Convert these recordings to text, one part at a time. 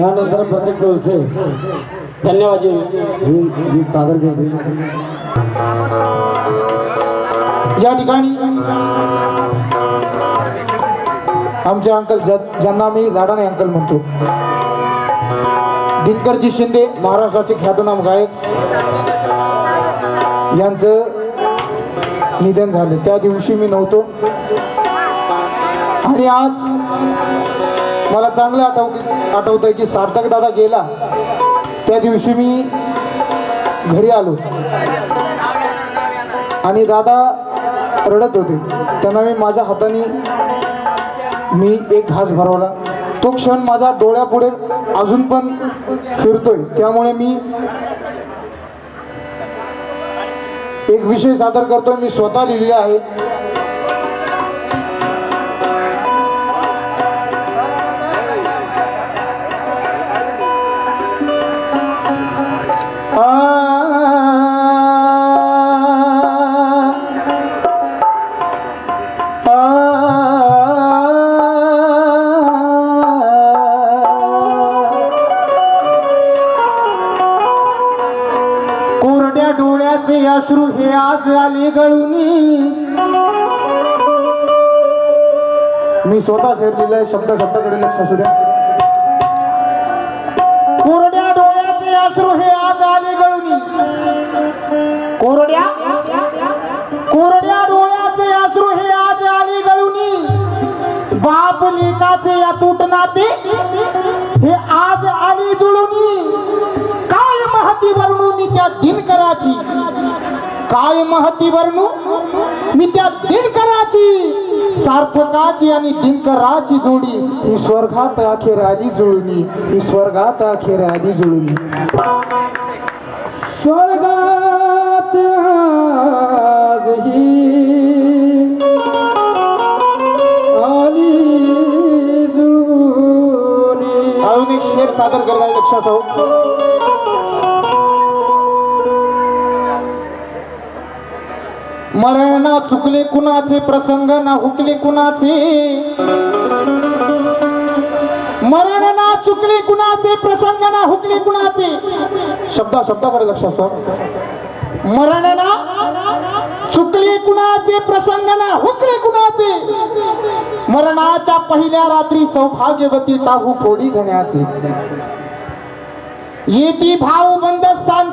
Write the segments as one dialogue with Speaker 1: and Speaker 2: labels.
Speaker 1: यानंतर प्रत्येक दिवशी
Speaker 2: धन्यवाद
Speaker 1: ही गीत सादर करते.
Speaker 3: या ठिकाणी आमचे अंकल ज्यांना मी लाडाने अंकल म्हणतो. दिनकरजी शिंदे महाराष्ट्राचे ख्यातनाम गायक. यांचं निधन झालं. त्या दिवशी मी नव्हतो. आणि आज मला चांगलं आठव आठवतं आहे की सार्थक दादा गेला. त्या दिवशी मी घरी आलो. आणि दादा रडत होते. त्यांना मी माझ्या हाताने मी एक घास भरवला. तो क्षण माझ्या डोळ्यापुढे अजून पण फिरतोय. त्यामुळे मी एक विषय सादर करतोय. मी स्वतः लिहिलेला आहे. कोरड्या डोळ्याचे अश्रू हे आज आले गळून. मी स्वतः शेर लिहिलंय शब्द शब्दाकडे लक्ष असू द्या. कोरड्या डोळ्याचे अश्रू हे आज आले गळून. कोरड्या? कोरड्या डोळ्याचे अश्रू हे आज आले गळून. बाप लेकाचे या नाते दिनकराची काय महती वर्णू मी त्या दिनकराची सार्थकाची आणि दिनकराची जोडी. ही स्वर्गात अखेर आली जुळली. ही स्वर्गात अखेर आली जुळूनी स्वर्गात आज ही आली अजून एक शेर सादर करायला लक्षात हो मरण ना चुकले कुणाचे प्रसंग ना हुकले कुणाचे? मरण ना चुकले कुणाचे प्रसंग ना हुकले कुणाचे? शब्दा शब्दाकडे लक्षात ठेवा मरण ना चुकले कुणाचे प्रसंग ना हुकले कुणाचे? मरणाच्या पहिल्या रात्री सौभाग्यवती टाहू फोडी घेण्याचे. येती भाऊ बंद सांग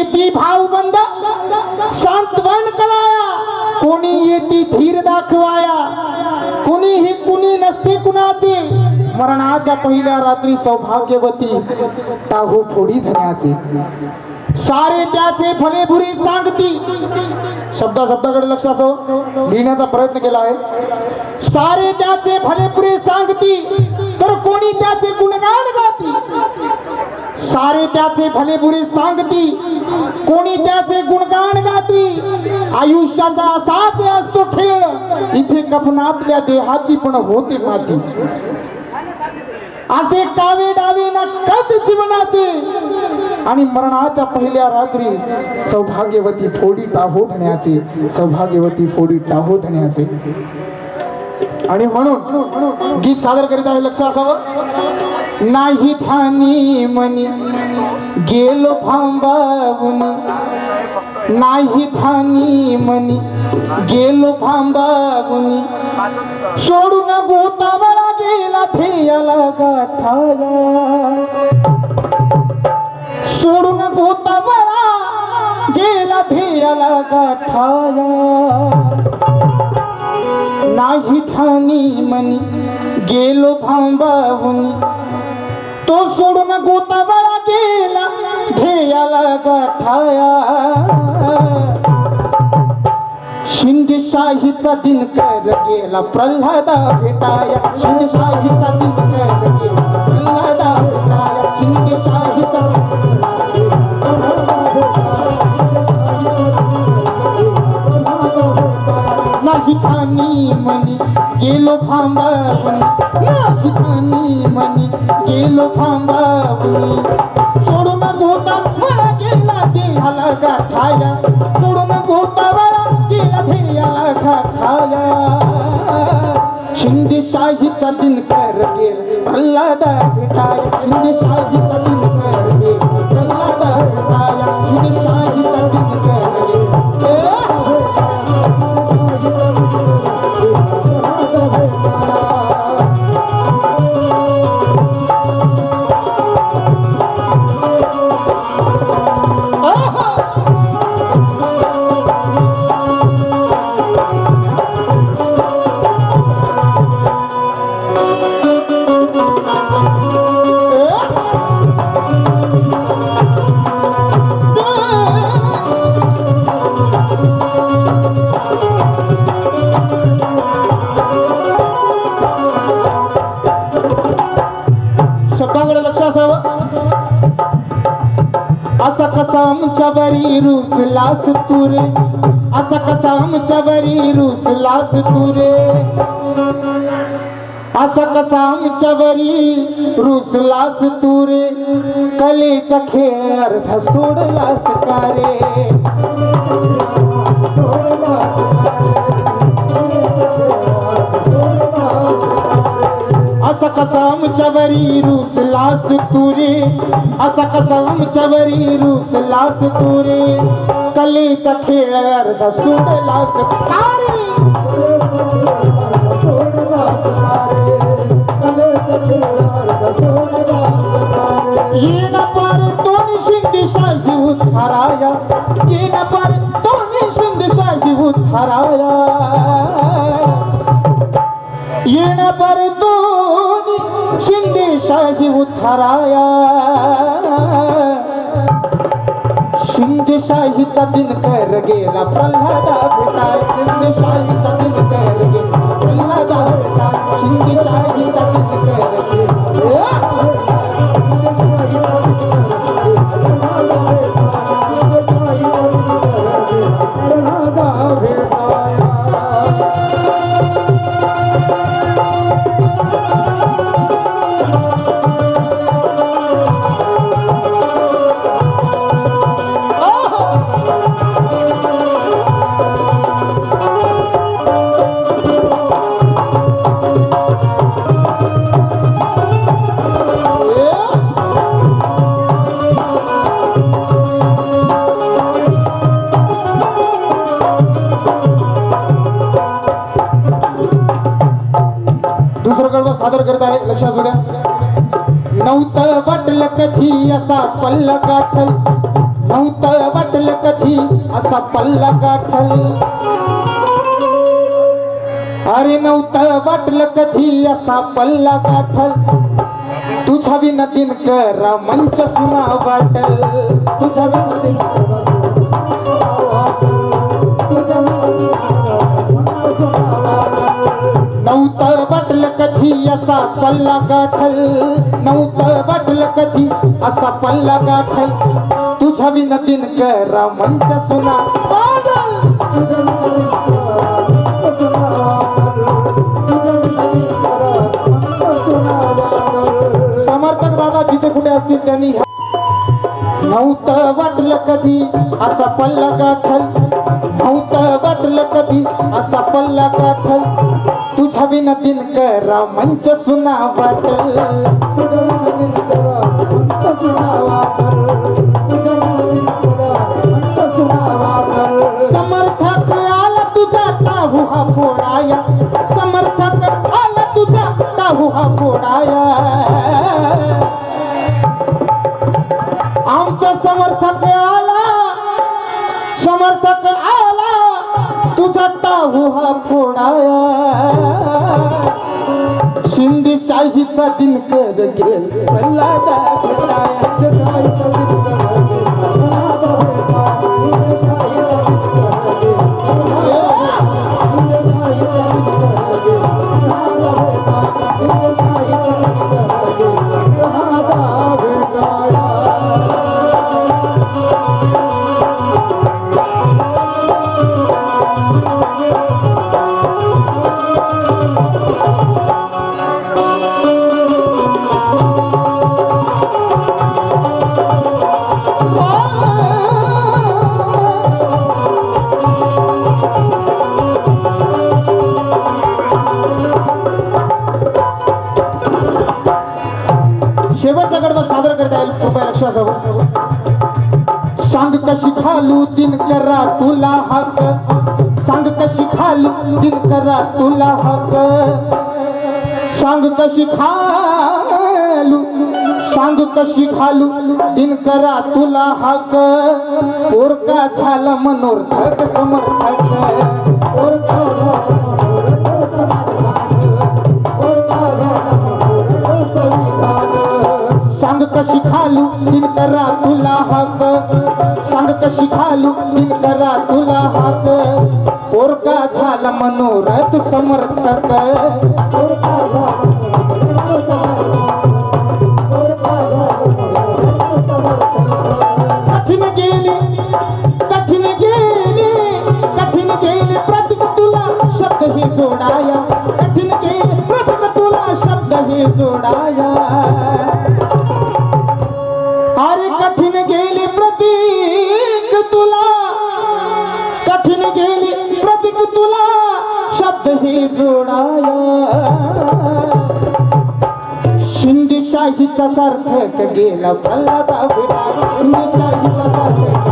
Speaker 3: येती भाऊ बंद. सांत्वन कलाया कोणी येती धीर दाखवाया. कुणीही कुणी नसते कुणाचे. मरणाच्या पहिल्या रात्री सौभाग्यवती टाहू फोडी धण्याचे सारे त्याचे भले बुरी सांगती. शब्दा शब्दाकडे लक्ष असो. लिहिण्याचा प्रयत्न केला आहे. सारे त्याचे भले पुरे सांगती. तर कोणी त्याचे गुणगान गाती? सारे त्याचे भले बुरे सांगती कोणी त्याचे गुणगान गाती आयुष्याचा असाच असतो खेळ इथे कपनातल्या देहाची पण होते माती. असे कावे डावे ना कद जीवनाचे आणि मरणाच्या पहिल्या रात्री सौभाग्यवती फोडी टाहो धण्याचे सौभाग्यवती फोडी टाहो धण्याचे आणि म्हणून गीत सादर करीत आहे लक्ष असावं. नाही ठाणी मनी गेलो भांबावून. नाही ठाणी मनी गेलो भांबावून. सोडून गोतावळा गेला थेयाला गाठाया सोडून गोतावळा गेला थेयाला गाठाया नाही ठाणी मनी गेलो भांबाहुनी तो सोडून गोतावळा गेला ध्येयाला गाठाया. शिंदेशाहीचा दिनकर गेला प्रल्हादा भेटाया. शिंदेशाहीचा दिनकर गेला प्रल्हादा भेटाया. शिंदेशाहीचा नाही ठाणी मन गेलो थांबावणी माझी ठाणी मनी गेलो थांबावणी सोडून गोता मला गेला देहाला गाठाया सोडून गोता मला गेला ध्येयाला गाठाया शिंदे शाहीचा दिन कर गेल प्रल्हाद भेटाया. शिंदेशाहीचा दिनकर गेल असा कसा आमच्या बरी रुसलास तुरे. असा कसा आमच्या बरी रुसलास तुरे. असा कसा आमच्या बरी रुसलास तुरे कलेचा खेळ अर्धा सोडलास का रे? असा कसा आमच्या बरी रुसलास तुरे असा कसा आमच्या बरी रुसलास तुरे कलेचा खेळ अर्धा सोडलास का रे? येन पर दोन्ही शिंदे शाही उद्धाराया येन पर दोन्ही शिंदे शाही उद्धाराया येन पर दोन्ही शिंदे शाही उद्धाराया शिंदेशाहीचा दिनकर गेला प्रल्हादा भेटाय शिंदेशाहीचा दिनकर गेला प्रल्हादा भेटाय शिंदेशाहीचा दिनकर गेला। वाटलं कधी असा पल्ला गाठल नव्हतं वाटलं कधी असा पल्ला गाठल अरे नव्हतं वाटलं कधी असा पल्ला गाठल तुझ्या विना दिनकर मंच सुना वाटल. तुझ्या विना नव्हतं असा पल्ला गाठल नव्हतं वाटलं कधी असा पल्ला गाठल. तुझ्या विनतीन करा मंच सुना. समर्थक दादा जिथे कुठे असतील त्यांनी नव्हतं वाटलं कधी असा पल्ला गाठल. नव्हतं वाटलं कधी असा पल्ला गाठल. तुझ्या विना करा मंच सुना वाटल. समर्थक आला तुझा टाहू हा फोडाया. शाहीचा दिनकर सांग कशी खालू दिन करा तुला हक? सांग कशी खालू दिन करा तुला हक? सांग कशी खालू सांग कशी खालू दिन करा तुला हक? पोरका झाला मनोरथक समर्थक. पोरका कशी खालू दिन करा तुला हक? कशी खालू करा तुला हक पोरका झाला मनोरथ समर्थक. कठीण गेली कठीण गेली कठीण गेली प्रतीक तुला शब्द हे जोडाया. कठीण गेली प्रतीक तुला शब्द हे जोडाया. शब्द हे जोडाया शिंदेशाहीचा सार्थक गेला फल्ला दाबला शिंदेशाहीचा सार्थक